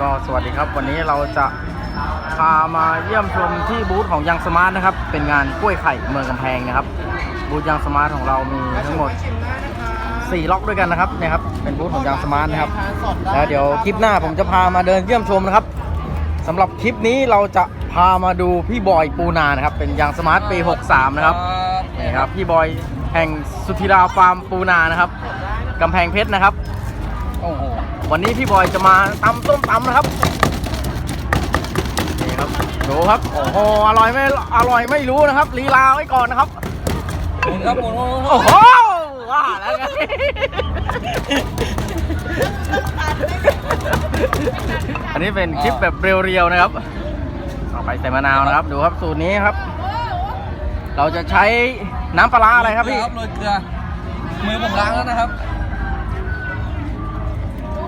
ก็สวัสดีครับ วันนี้เราจะพามาเยี่ยมชมที่บูธของยังสมาร์ทนะครับ เป็นงานกล้วยไข่เมืองกำแพงนะครับ บูธยังสมาร์ทของเรามีทั้งหมด 4 ล็อกด้วยกันนะครับเนี่ยครับเป็นบูธของยังสมาร์ทนะครับแล้วเดี๋ยวคลิปหน้าผมจะพามาเดินเยี่ยมชมนะครับสำหรับคลิปนี้เราจะพามาดูพี่บอยปูนานะครับ เป็นยังสมาร์ทปี 63 นะครับนี่ครับพี่บอยแห่งสุธิราฟาร์มปูนานะครับกำแพงเพชรนะครับ โอ้โหวันนี้พี่บอยจะมาตำส้มตำนะครับนี่ครับดูครับโอ้โหอร่อยไม่อร่อยไม่รู้นะครับลีลาไว้ก่อนนะครับหมุนครับหมุนหมุนหมุนโอ้โหว่าแล้วไงอันนี้เป็นคลิปแบบเรียวๆนะครับต่อไปใส่มะนาวนะครับ ดูครับสูตรนี้ครับ เราจะใช้น้ำปลาร้าอะไรครับพี่โรยเกลือมือผมล้างแล้วนะครับ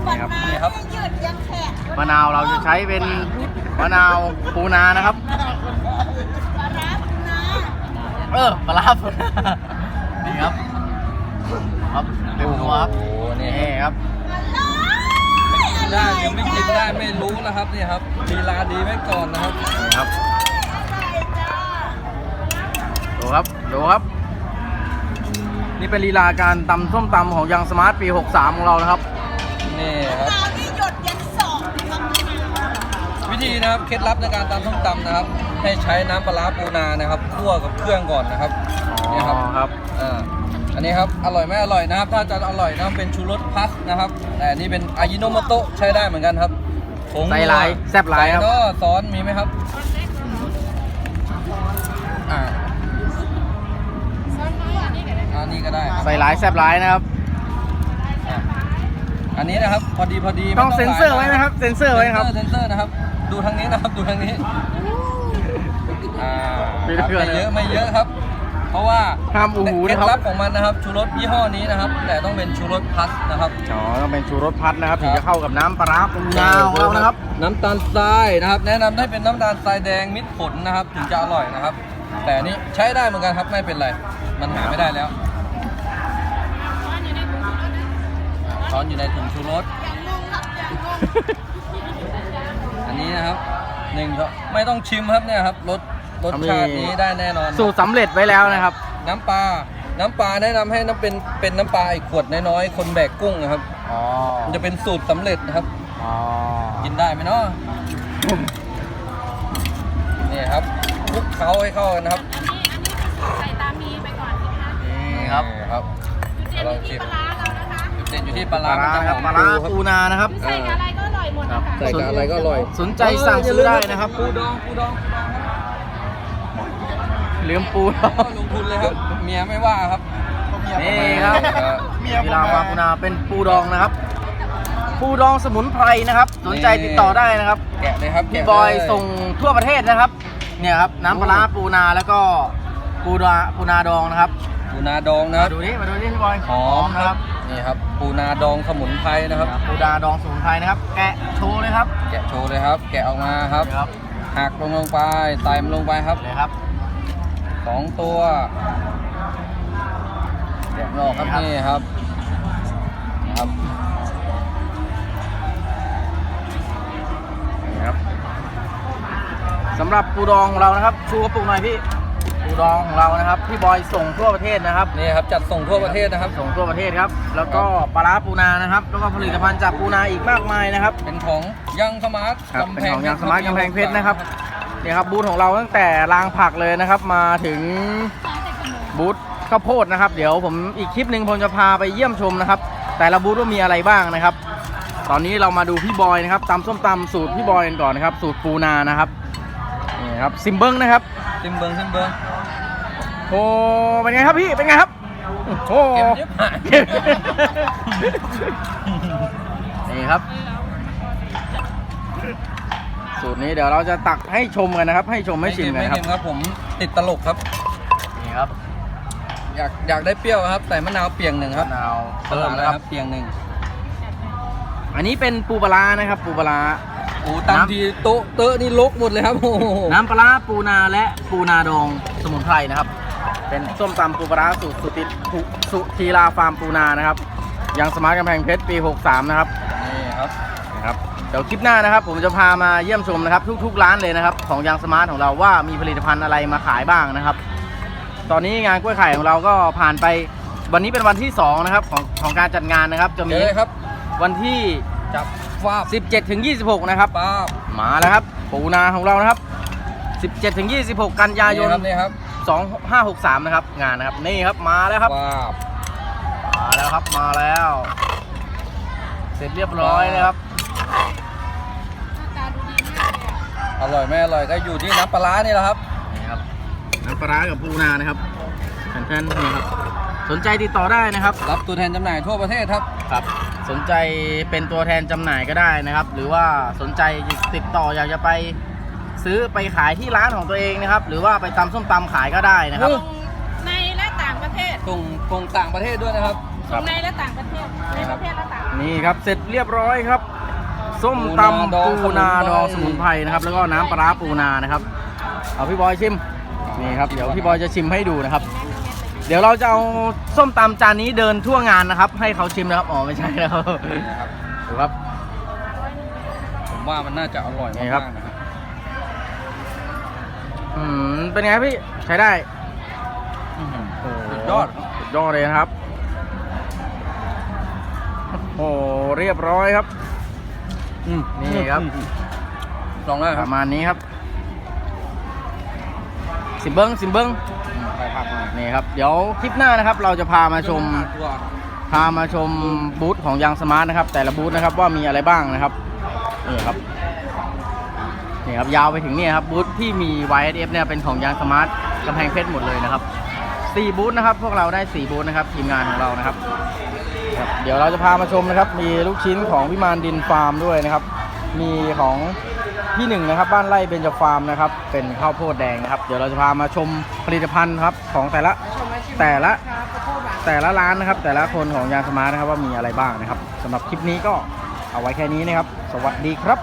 นี่ครับนี่ครับยืดยังแขกมะนาวเราจะใช้เป็นมะนาวปูนานะครับ ปลาร้าปูนาเออปลาร้าปูนานี่ครับ ครับเต็มตัวครับโอ้โหนี่ นี่ครับได้ยังไม่กินได้ไม่รู้นะครับนี่ครับลีลาดีไว้ก่อนนะครับนี่ครับดูครับ ดูครับ นี่เป็นลีลาการตำส้มตำของยังสมาร์ทปี 63 ของเรานะครับ นี่ครับน้ำนี่หยดยันสองทำไม่นานวิธีนะครับเคล็ดลับในการตำส้มตำนะครับ ให้ใช้น้ำปลาร้าปูนานะครับคั่วกับเครื่องก่อนนะครับนี่ครับอ๋อครับอ่าอันนี้ครับอร่อยไม่อร่อยนะครับ ถ้าจะอร่อยนะเป็นชูรสพัสนะครับ แต่อันนี่เป็นอายิโนโมโตะใช้ได้เหมือนกันครับผงใส่หลายแซ่บหลายครับใส่ก็ซอสมีไหมครับอ่าอันนี้ก็ได้ครับ ใส่หลายแซ่บหลายนะครับอะ อันนี้นะครับพอดีพอดีต้องม่เซ็นเซอร์ไว้นะครับเซ็นเซอร์ไว้นะครับเซ็นเซอร์นะครับ ดูทางนี้นะครับดูทางนี้อ่าไม่ครับเชื่อไม่เยอะนะไม่เยอะครับ เพราะว่าห้ามอูหูเคล็นะดครับลับของมันนะครับชูรสยี่ห้อนี้นะครับ แต่ต้องเป็นชูรสพัสนะครับอ๋อต้องเป็นชูรสพัดนะครับถึงครัจะบเข้ากับน้ำปลาร้าปูนาของเรานะครับ น้ำตาลทรายนะครับ แนะนำให้เป็นน้ำตาลทรายแดงมิตรผลนะครับ ถึงจะอร่อยนะครับ แต่อันนี้ใช้ได้เหมือนกันครับไม่เป็นไรมันหาไม่ได้แล้ว อนอยู่ในถุงชูรส อย่างงงครับอย่างงงอันนี้นะครับหนึ่งครับไม่ต้องชิมครับเนี่ยครับรสรสชาตินี้ได้แน่นอน สูตรสำเร็จไว้แล้วนะครับ น้ำปลา น้ำปลาแนะนำให้น้ำเป็นเป็นน้ำปลาไอ้ขวดน้อยๆ คนแบกกุ้งนะครับ อ๋อมันจะเป็นสูตรสำเร็จนะครับ อ๋อกินได้ไหมเนาะนี่ครับคลุกเคล้าให้เข้ากันนะครับใส่ตามีไปก่อนสิคะนี่ครับนี่ครับจุดเด่นอยู่ที่ปลาร้า เรานะคะจุดเด่นอยู่ที่ปปลาลาร้าร้ามันจะครับหอมปลาร้าครับปูนานะครับ ใส่กับอะไรก็อร่อยหมดนะคะใส่กับอะไรก็อร่อย สนใจสั่งซื้อได้นะครับปูดองปูดองปูดองครับลืมปูก็ลงทุนเลยครับ เมียไม่ว่าครับ นี่ครับเออกีฬาปลาปูนาเป็นปูดองนะครับ ปูดองสมุนไพรนะครับ สนใจติดต่อได้นะครับแกะเลยครับพี่แกะบอยเล ส่งทั่วประเทศนะครับ เนี่ยครับน้ำปลาร้าปูนาแล้วก็ปูดาปูนาดองนะครับปูนาดองนะคมารับดูนี่มาดูนี่พี่บอยหอมครับ นี่ครับปูนาดองสมุนไพรนะครับ ปูดาดองสมุนไพรนะครับ แกะโชว์เลยครับแกะโชว์เลยครับ แกะออกมาครับนี่ครับหักลงลงไปใส่มันลงไปครับเลยครับสองตัวแกะมันออกครับนี่นี่ครับครับนะครับนี่ครับสำหรับปูดองของเรานะครับ ชูกระปุกหน่อยพี่ ปูดองของเรานะครับพี่บอยส่งทั่วประเทศนะครับนี่ครับจัดส่งทั่วประเทศนะครับ ส่งทั่วประเทศครับ แล้วก็ปลาร้าปูนานะครับ แล้วก็ผลิตภัณฑ์จากปูนาอีกมากมายนะครับ เป็นของยังสมาร์ทครับกำเป็นแพงของยางสมาร์ทกำแพงเพชรนะครับเนี่ยครับบูธของเราตั้งแต่รางผักเลยนะครับ มาถึงบูธข้าวโพดนะครับ เดี๋ยวผมอีกคลิปหนึ่งผมจะพาไปเยี่ยมชมนะครับ แต่ละบูธว่ามีอะไรบ้างนะครับ ตอนนี้เรามาดูพี่บอยนะครับตำส้มตำสูตรพี่บอยกันก่อนนะครับ สูตรปูนานะครับนี่ครับซิมเบิ้งนะครับซิมเบิงซิมเบิง โอ้เป็นไงครับพี่ เป็นไงครับ โอ้เก็บเย็บหาย นี่ครับ สูตรนี้เดี๋ยวเราจะตักให้ชมกันนะครับ ให้ชมให้ชิมกันไม่นะคเค็รับมครับ ผมติดตลกครับ นี่ครับอยากอยากได้เปรี้ยวครับใส่มะนาวเปียงหนึ่งครับมะนาวเพิ่มนะคครัรับ บเปียงหนึ่งอันนี้เป็นปูปลาร้านะครับ ปูปลาร้า โอ้ตามน้ำ ทีโต๊ะเตอะนี่ลกหมดเลยครับโอ้โหน้ำปลาร้าปูนาและปูนาดองสมุนไพรนะครับ เป็นส้มตำปูปลาร้าสูตรสุติสุสุธีราฟาร์มปูนานะครับยังสมาร์ทกำแพงเพชรปี 63 นะครับนี่ครับนะครับเดี๋ยวคลิปหน้านะครับ ผมจะพามาเยี่ยมชมนะครับ ทุกๆร้านเลยนะครับ ของยางสมาร์ทของเราว่ามีผลิตภัณฑ์อะไรมาขายบ้างนะครับ ตอนนี้งานกล้วยไข่ของเราก็ผ่านไปวันนี้เป็นวันที่สองนะครับ ของของการจัดงานนะครับ จะเจมีอเลยครับ วันที่จับฟาบ17ถึง26 นะครับป้าบมาแล้วครับปูนาของเรานะครับ 17ถึง26 กันยายนนี่ครับ 2563 นะครับ งานนะครับ นี่ครับมาแล้วครับฟาบมาแล้วครับมาแล้ว เสร็จเรียบร้อยนะครับ หน้าตาดูดีมากเลยอะอร่อยไม่อร่อยก็อยู่ที่น้ำปลาร้านี่แหละครับ นี่ครับน้ำปลาร้ากับปูนานะครับแทนๆนี่ครับ สนใจติดต่อได้นะครับ รับตัวแทนจำหน่ายทั่วประเทศครับ ครับสนใจเป็นตัวแทนจำหน่ายก็ได้นะครับ หรือว่าสนใจติดต่ออยากจะไป ซื้อไปขายที่ร้านของตัวเองนะครับ หรือว่าไปตำส้มตำขายก็ได้นะครับส่งในและต่างประเทศส่งส่งต่างประเทศด้วยนะครับครับส่งในและต่างประเทศ ในประเทศและต่างประเทศนี่ครับเสร็จเรียบร้อยครับ ส้มตำปูปูนานาดดอองงสสมุมุนนไพไพรรนะครับ แล้วก็น้ำปลาร้าปูนานะครับ เอาพี่บอยชิมนี่ครับเดี๋ยวพี่บอยจะชิมให้ดูนะครับ เดี๋ยวเราจะเอาส้มตำจานนี้เดินทั่วงานนะครับ ให้เขาชิมนะครับอ๋อไม่ใช่นะครับนะครับดูครับ ผมว่ามันน่าจะอร่อยนี่มากครับๆนะครับ อืมเป็นไงพี่ ใช้ได้อื้อหือโอ้โหสุดยอดสุดยอดเลยนะครับ โอ้โหเรียบร้อยครับอืมนี่ครับ ลองได้ปครับระมาณนี้ครับ สิมเบิ้งสิมเบิ้งไปพักมานี่ครับ เดี๋ยวคลิปหน้านะครับ เราจะพามาชมตัวพามาชมบูธของยางสมาร์ทนะครับ แต่ละบูธนะครับว่ามีอะไรบ้างนะครับนี่ครับ นี่ครับยาวไปถึงนี่ครับบูธที่มี YSF เนี่ยเป็นของยางสมาร์ทกำแพงเพชรหมดเลยนะครับสี่บูธนะครับ พวกเราได้สี่บูธนะครับทีมงานของเรานะครับครับเดี๋ยวเราจะพามาชมนะครับ มีลูกชิ้นของวิมานดินฟาร์มด้วยนะครับ มีของพี่หนึ่งนะครับ บ้านไร่เบญจฟาร์มนะครับ เป็นข้าวโพดแดงนะครับ เดี๋ยวเราจะพามาชมผลิตภัณฑ์ครับของแต่ละแต่ละแต่ละร้านนะครับ แต่ละคนของยางสมาร์ทนะครับว่ามีอะไรบ้างนะครับสำหรับคลิปนี้ก็เอาไว้แค่นี้นะครับ สวัสดีครับ